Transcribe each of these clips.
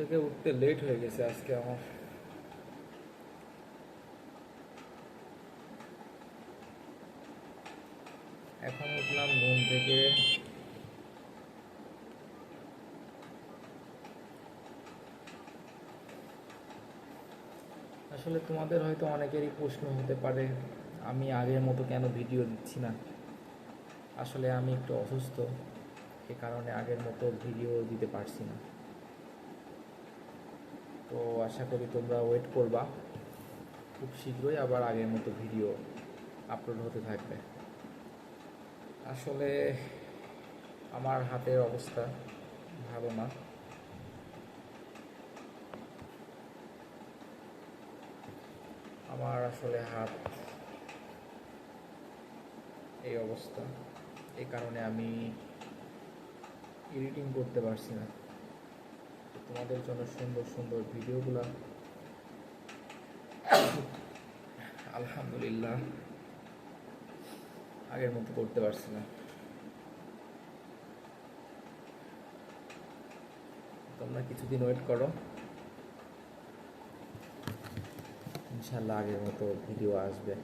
থেকে উঠতে লেট হয়ে গেছে আজকে আমার। এখন উঠলাম ঘুম থেকে। আসলে তোমাদের হয়তো অনেকেরই প্রশ্ন হতে পারে, আমি আগের মতো কেন ভিডিও দিচ্ছি না? আসলে আমি একটু অসুস্থ, এ কারণে আগের মতো ভিডিও দিতে পারছি না। তো আশা করি তোমরা ওয়েট করবা। খুব শীঘ্রই আবার আগের মতো ভিডিও আপলোড হতে থাকবে। আসলে আমার হাতের অবস্থা ভালো না। আমার আসলে হাত এই অবস্থা। এই কারণে আমি এডিটিং করতে পারছি না। তোমাদের জন্য সুন্দর সুন্দর ভিডিওগুলো। আলহামদুলিল্লাহ। আগের মতো করতে পারছি না। তোমরা কিছুদিন ওয়েট করো। ইনশাল্লাহ আগের মতো ভিডিও আসবে।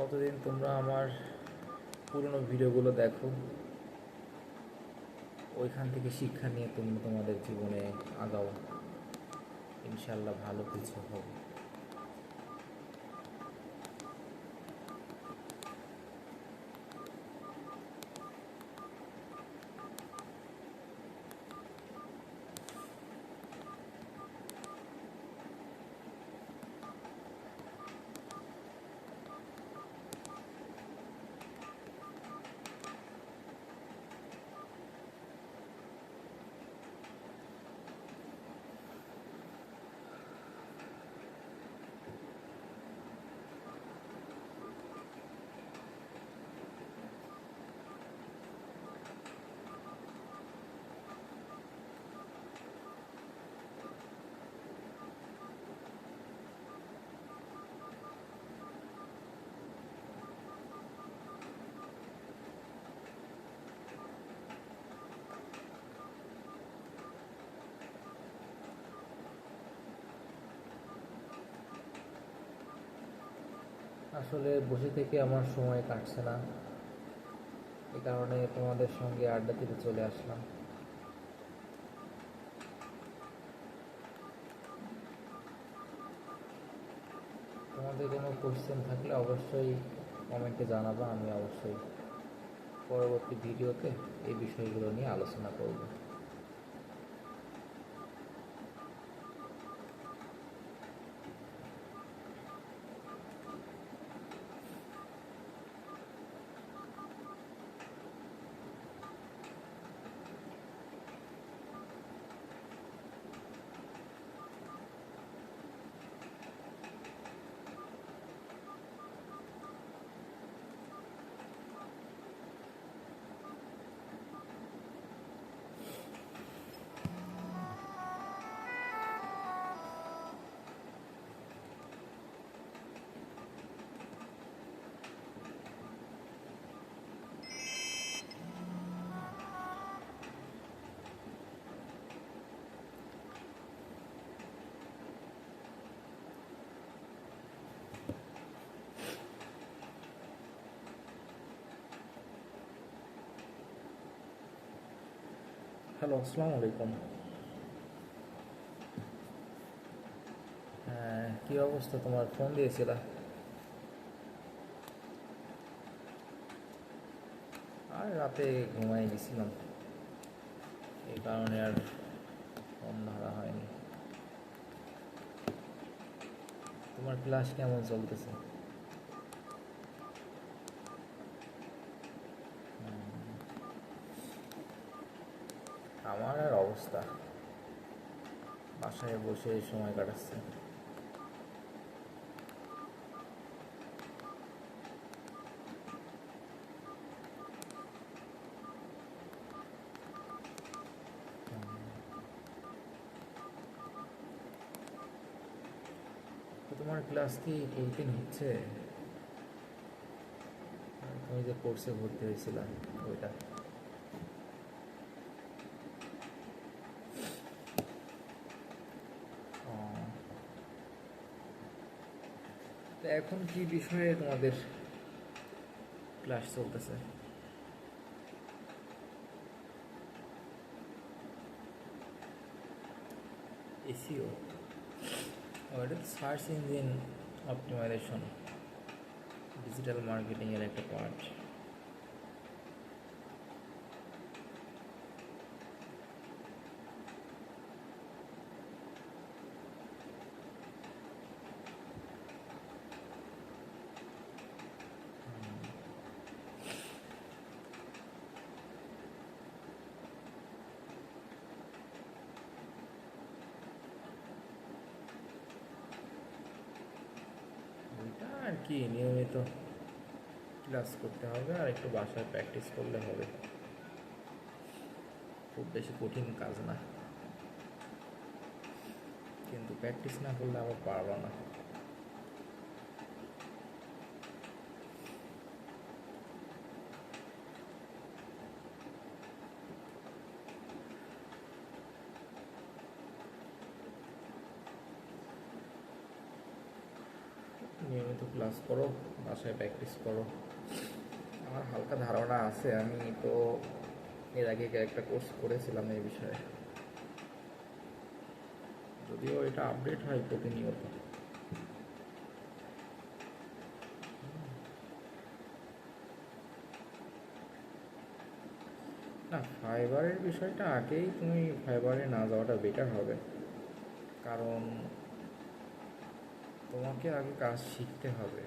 ততদিন তোমরা আমার পুরনো ভিডিওগুলো দেখো। ওইখান থেকে শিক্ষা নিয়ে তোমরা তোমাদের জীবনে আগাও। ইনশাল্লাহ ভালো কিছু হবে। আসলে বসে থেকে আমার সময় কাটছে না। এ কারণে তোমাদের সঙ্গে আড্ডা দিতে চলে আসলাম। তোমাদের কোনো কোশ্চেন থাকলে অবশ্যই কমেন্টে জানাবা, আমি অবশ্যই পরবর্তী ভিডিওতে এই বিষয়গুলো নিয়ে আলোচনা করব। হ্যালো আসসালামু আলাইকুম হ্যাঁ কী অবস্থা তোমার? ফোন দিয়েছিলা। আর রাতে ঘুমাই গেছিলাম। এই কারণে আর ফোন ধরা হয়নি। তোমার ক্লাস কেমন চলতেছে হুম। আমার আর অবস্থা। বাসায় বসে সময় কাটাচ্ছে। তোমার ক্লাস কি প্রতিদিন হচ্ছে? তুমি যে কোর্সে ভর্তি হয়েছিলাম, ওইটা। এখন কি বিষয়ে তোমাদের ক্লাস চলতেছে? SEO. Search engine optimization digital মার্কেটিংয়ের একটা পার্ট ওইটা আর কি? নিয়মিত ক্লাস করতে হবে আর একটু বাসায় প্র্যাকটিস করলে হবে। খুব বেশি কঠিন কাজ না। কিন্তু প্র্যাকটিস না করলে আবার পারব না। ক্লাস করো বাসায় প্র্যাকটিস করো। আমার হালকা ধারণা আছে, আমি তো এর আগে একটা কোর্স করেছিলাম এই বিষয়ে। যদিও এটা আপডেট হয় প্রতিনিয়ত। না ফাইবারের বিষয়টা আগেই তুমি ফাইবারে না যাওয়াটা বেটার হবে। কারণ তোমাকে আগে কাজ শিখতে হবে।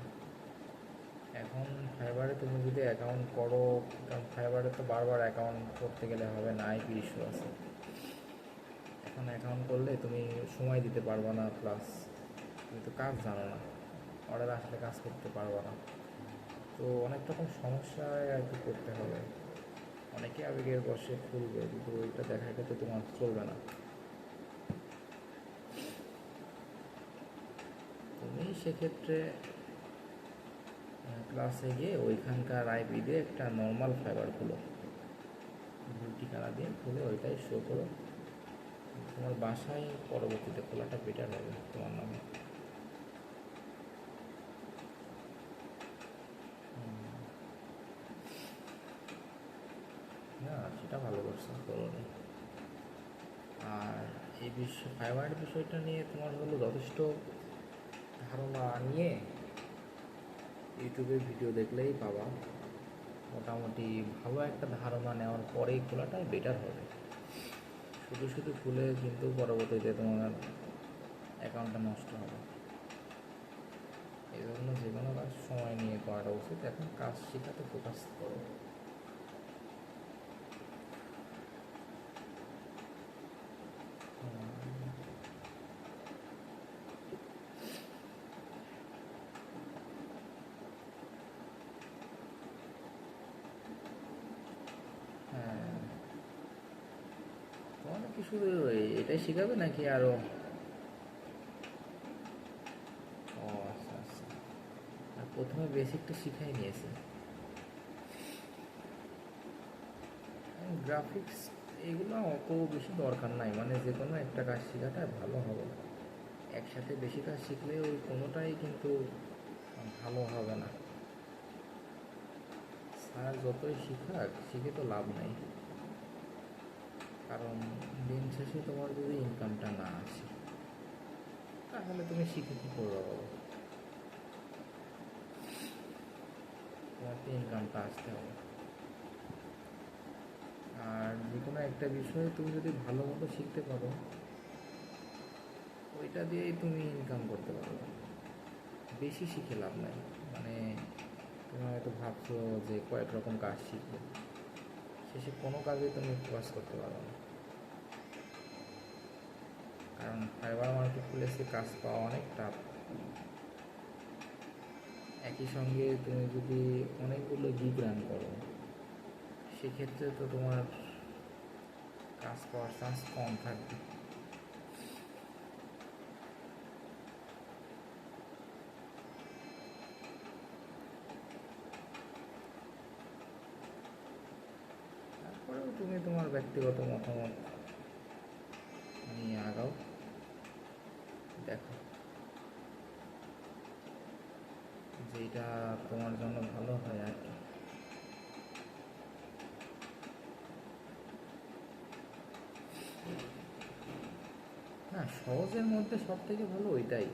এখন ফাইবারে তুমি যদি অ্যাকাউন্ট করো, কারণ ফাইবারে তো বারবার অ্যাকাউন্ট করতে গেলে হবে না আইপি ইস্যু আছে। এখন অ্যাকাউন্ট করলে তুমি সময় দিতে পারবে না প্লাস তুমি তো কাজ জানো না অর্ডার আসলে কাজ করতে পারবে না। তো অনেক রকম সমস্যায় আর কি করতে হবে। অনেকে আবেগের বসে খুলবে, কিন্তু ওইটা দেখা তো তোমার চলবে না। তুমি সেক্ষেত্রে ক্লাসে গিয়ে ওইখানকার আইপি দিয়ে একটা নর্মাল ফাইবার খুলো। ভুল ঠিকানা দিয়ে খুলে ওইটাই শো করো। তোমার বাসায় পরবর্তীতে খোলাটা বেটার হবে তোমার নামে। সেটা ভালো করছ করোনি আর এই বিষয় ফাইবারের বিষয়টা নিয়ে তোমার হলো যথেষ্ট ধারণা নিয়ে ইউটিউবে ভিডিও দেখলেই পাবা। মোটামুটি ভালো একটা ধারণা নেওয়ার পরেই খোলাটাই বেটার হবে। শুধু শুধু খুলে কিন্তু পরবর্তীতে তোমার অ্যাকাউন্টটা নষ্ট হবে। এই জন্য যে কোনো কাজ সময় নিয়ে করাটা উচিত। এখন কাজ শেখাতে ফোকাস করো হুম। হ্যাঁ শুধু এটাই শেখাবে নাকি আরও? ও আচ্ছা আচ্ছা। আর প্রথমে বেসিকটা শিখাই নিয়েছে। গ্রাফিক্স এগুলো অত বেশি দরকার নাই মানে যে কোনো একটা কাজ শেখাটা ভালো হবে। একসাথে বেশি কাজ শিখলে ওই কোনোটাই কিন্তু ভালো হবে না। স্যার যতই শিখাক, শিখে তো লাভ নাই। কারণ দিন শেষে তোমার যদি ইনকামটা না আসে, তাহলে তুমি শিখে কী করবে বলো তোমার তো ইনকামটা আসতে হবে। আর যে কোনো একটা বিষয়ে তুমি যদি ভালো মতো শিখতে পারো, ওইটা দিয়েই তুমি ইনকাম করতে পারো। বেশি শিখে লাভ নাই। মানে তুমি হয়তো ভাবছ যে কয়েক রকম কাজ শিখবে। শেষে কোনো কাজে তুমি ফোকাস করতে পারো না। কারণ ফাইবার মার্কেট প্লেসে কাজ পাওয়া অনেক টাফ একই সঙ্গে তুমি যদি অনেকগুলো গিগ রান করো, সেক্ষেত্রে তো তোমার কাজ পাওয়ার চান্স কম থাকবে। তারপরেও তুমি তোমার ব্যক্তিগত মতামত নিয়ে আগাও দেখো যেটা তোমার জন্য ভালো হয় আর কি। না, সহজের মধ্যে সব থেকে ভালো ওইটাই।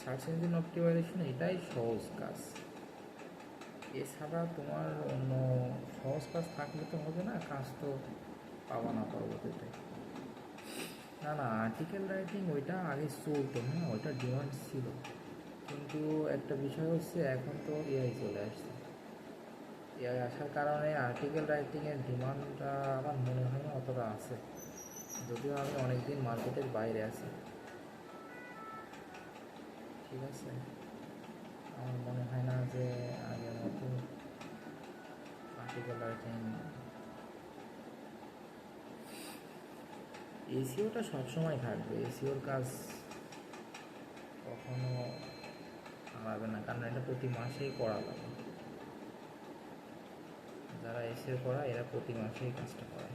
সার্চ ইঞ্জিন অপটিমাইজেশন এটাই সহজ কাজ। এছাড়া তোমার অন্য সহজ কাজ থাকলে তো হবে না, কাজ তো পাবা না পরবর্তীতে। না না আর্টিকেল রাইটিং ওইটা আগে চলতো হ্যাঁ ওইটা ডিমান্ড ছিল। কিন্তু একটা বিষয় হচ্ছে এখন তো এআই চলে আসছে। এআই আসার কারণে আর্টিকেল রাইটিংয়ের ডিমান্ডটা আমার মনে হয় না অতটা আছে। যদিও আমি অনেকদিন মার্কেটের বাইরে আছি। ঠিক আছে? আমার মনে হয় না যে আগের মতো আর্টিকেল রাইটিং এসিওটা সবসময় থাকবে। এসিওর কাজ হারাবে না, কারণ এটা প্রতি মাসেই করা লাগে যারা এসে করা এরা প্রতি মাসেই কাজটা করে।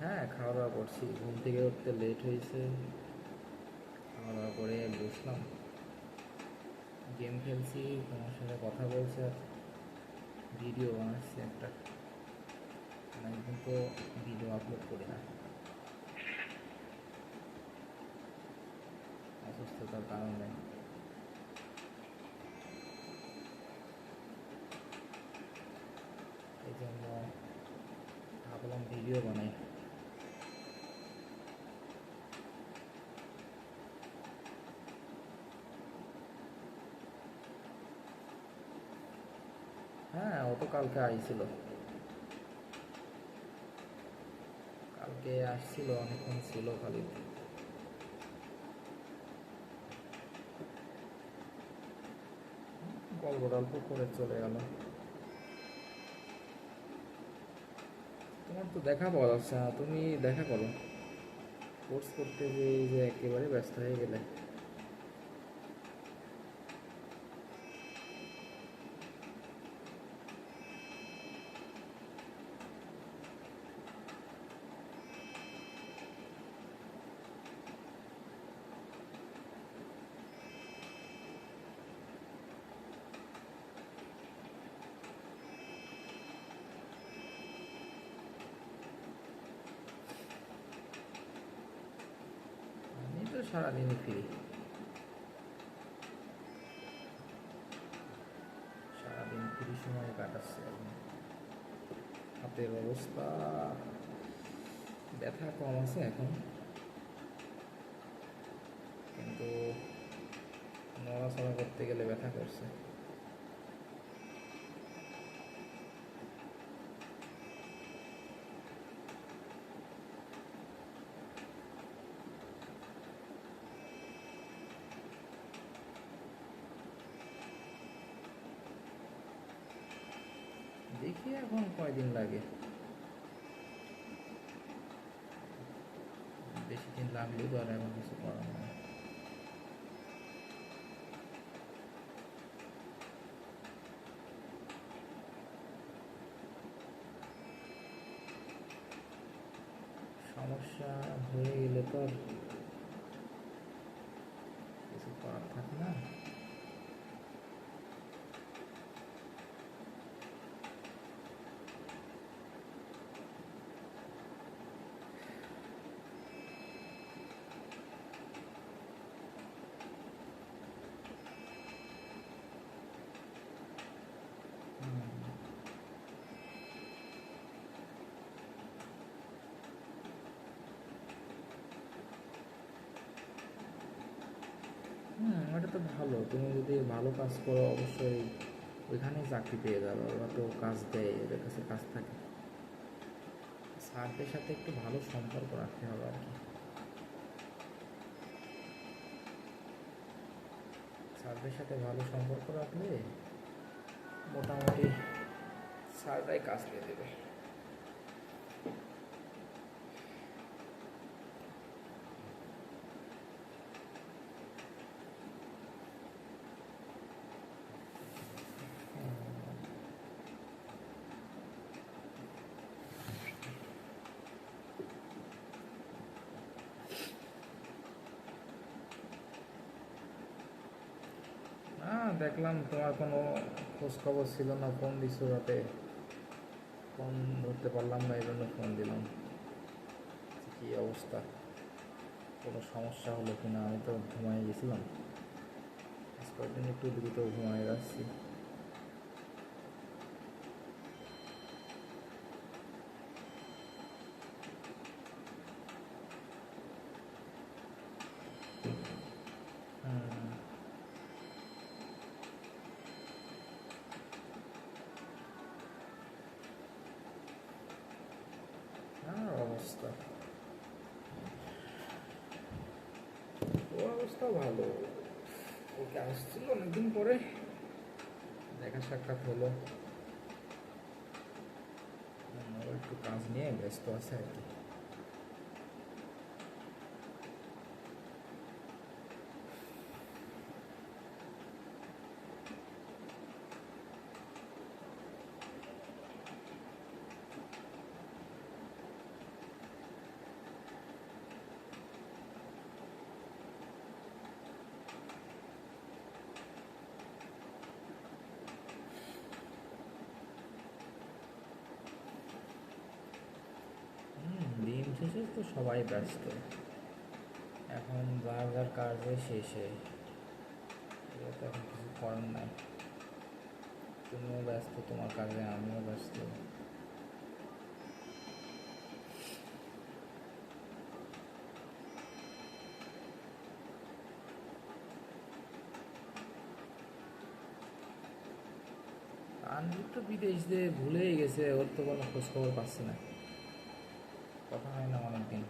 হ্যাঁ খাওয়া দাওয়া করছি। ঘুম থেকে উঠতে লেট হয়েছে। খাওয়া দাওয়া করে বসলাম। গেম খেলছি, তোমার সাথে কথা বলছি আর ভিডিও বানাচ্ছি একটা। অনেকদিন তো ভিডিও আপলোড করি না। অসুস্থতার কারণে এই জন্য ভাবলাম ভিডিও বানাই। হ্যাঁ ও তো কালকে আইছিল। কালকে আসছিল, অনেকক্ষণ ছিল খালি। টল্প করে চলে গেল। তোমার তো দেখা পাওয়া যাচ্ছে না, তুমি দেখা করো। কোর্স করতে যে একেবারে ব্যস্ত হয়ে গেলে আমি তো সারাদিনই ফ্রি সারাদিন ফ্রি সময় কাটাচ্ছে এখন হাতের অবস্থা ব্যথা কম আছে এখন। কিন্তু নড়াচড়া করতে গেলে ব্যথা করছে। দেখি এখন কয়দিন লাগে বেশি দিন করে এখন কিছু করার নেই সমস্যা হয়ে গেলে তো কিছু করার থাকে না এটা তো ভালো। তুমি যদি ভালো কাজ করো, অবশ্যই ওইখানেই চাকরি পেয়ে যাবে, ওরা তো কাজ দেয় এদের কাছে কাজ থাকে। স্যারদের সাথে একটু ভালো সম্পর্ক রাখতে হবে আর কি। স্যারদের সাথে ভালো সম্পর্ক রাখলে মোটামুটি স্যাররাই কাজ দিয়ে দেবে না দেখলাম, তোমার কোনো খোঁজ খবর ছিল না, ফোন দিছো রাতে। ফোন ধরতে পারলাম না এই জন্য ফোন দিলাম। কী অবস্থা? কোনো সমস্যা হলো কি না আমি তো ঘুমাই গেছিলাম। আজ কয়েকদিন একটু দ্রুত ঘুমাই যাচ্ছি হুম আর অবস্থা ওর অবস্থা ভালো। ওকে আসছিল, অনেকদিন পরে দেখা সাক্ষাৎ হলো। একটু কাজ নিয়ে ব্যস্ত আছে আর কি। শেষে তো সবাই ব্যস্ত। এখন যার যার কাজে শেষে। এটা তো এখন কিছু করার নাই। তুমিও ব্যস্ত, তোমার কাজে আমিও ব্যস্ত। আনজিৎ তো বিদেশ যে ভুলেই গেছে, ওর তো কোনো খোঁজ খবর পাচ্ছি না কথা হয় না অনেকদিন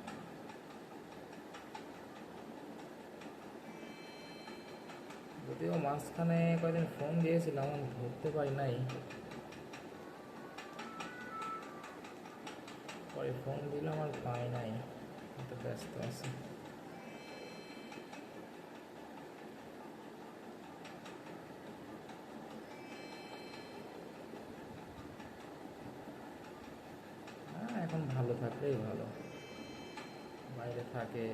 যদিও মাঝখানে কয়েকদিন ফোন দিয়েছিলাম, ধরতে পারি নাই। পরে ফোন দিলাম, আর পাই নাই। একটু ব্যস্ত আছি। হ্যাঁ এখন ভালো থাকলেই ভালো। বাইরে থাকে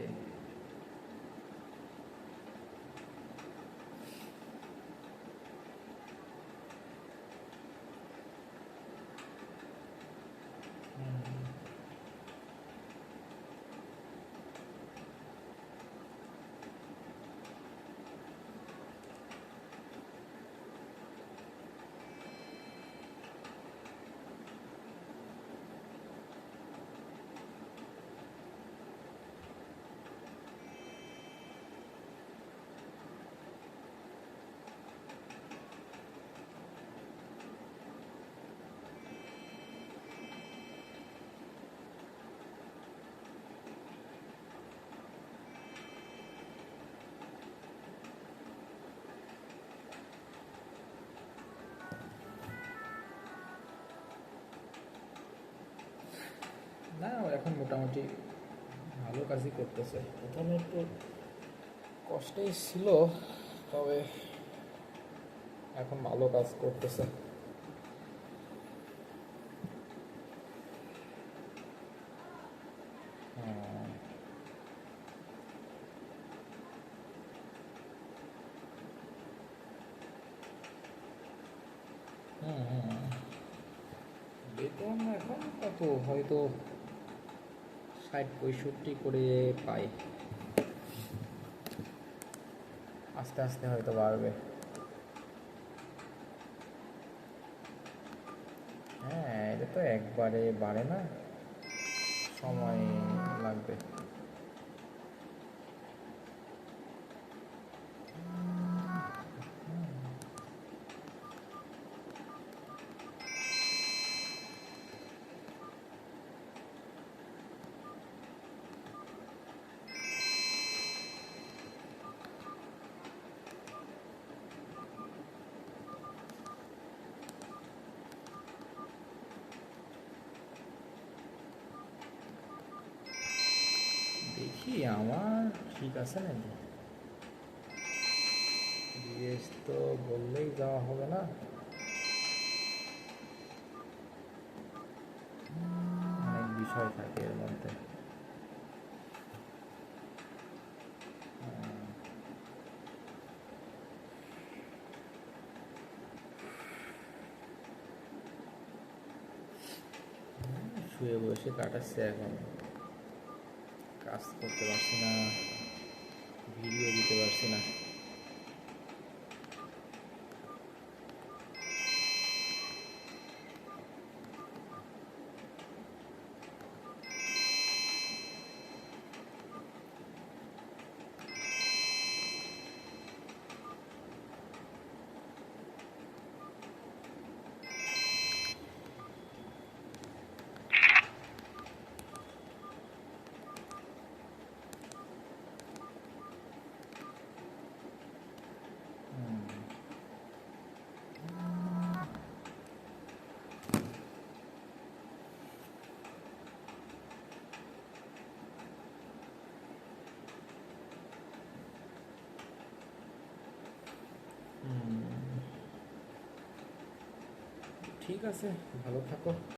হুম। না ও এখন মোটামুটি ভালো কাজই করতেছে। প্রথমে একটু কষ্টেই ছিল, তবে এখন ভালো কাজ করতেছে। এখন হয়তো ষাট, পঁয়ষট্টি করে পাই। আস্তে আস্তে হয়তো বাড়বে। হ্যাঁ এটা তো একবারে বাড়ে না। সময় লাগবে। আমার? ঠিক আছে নাকি? বিদেশ তো বললেই যাওয়া হবে না। অনেক বিষয় থাকে এর মধ্যে। শুয়ে বসে কাটাচ্ছে এখন। কাজ করতে পারছি না ভিডিও দিতে পারছি না। ঠিক আছে ভালো থাকো।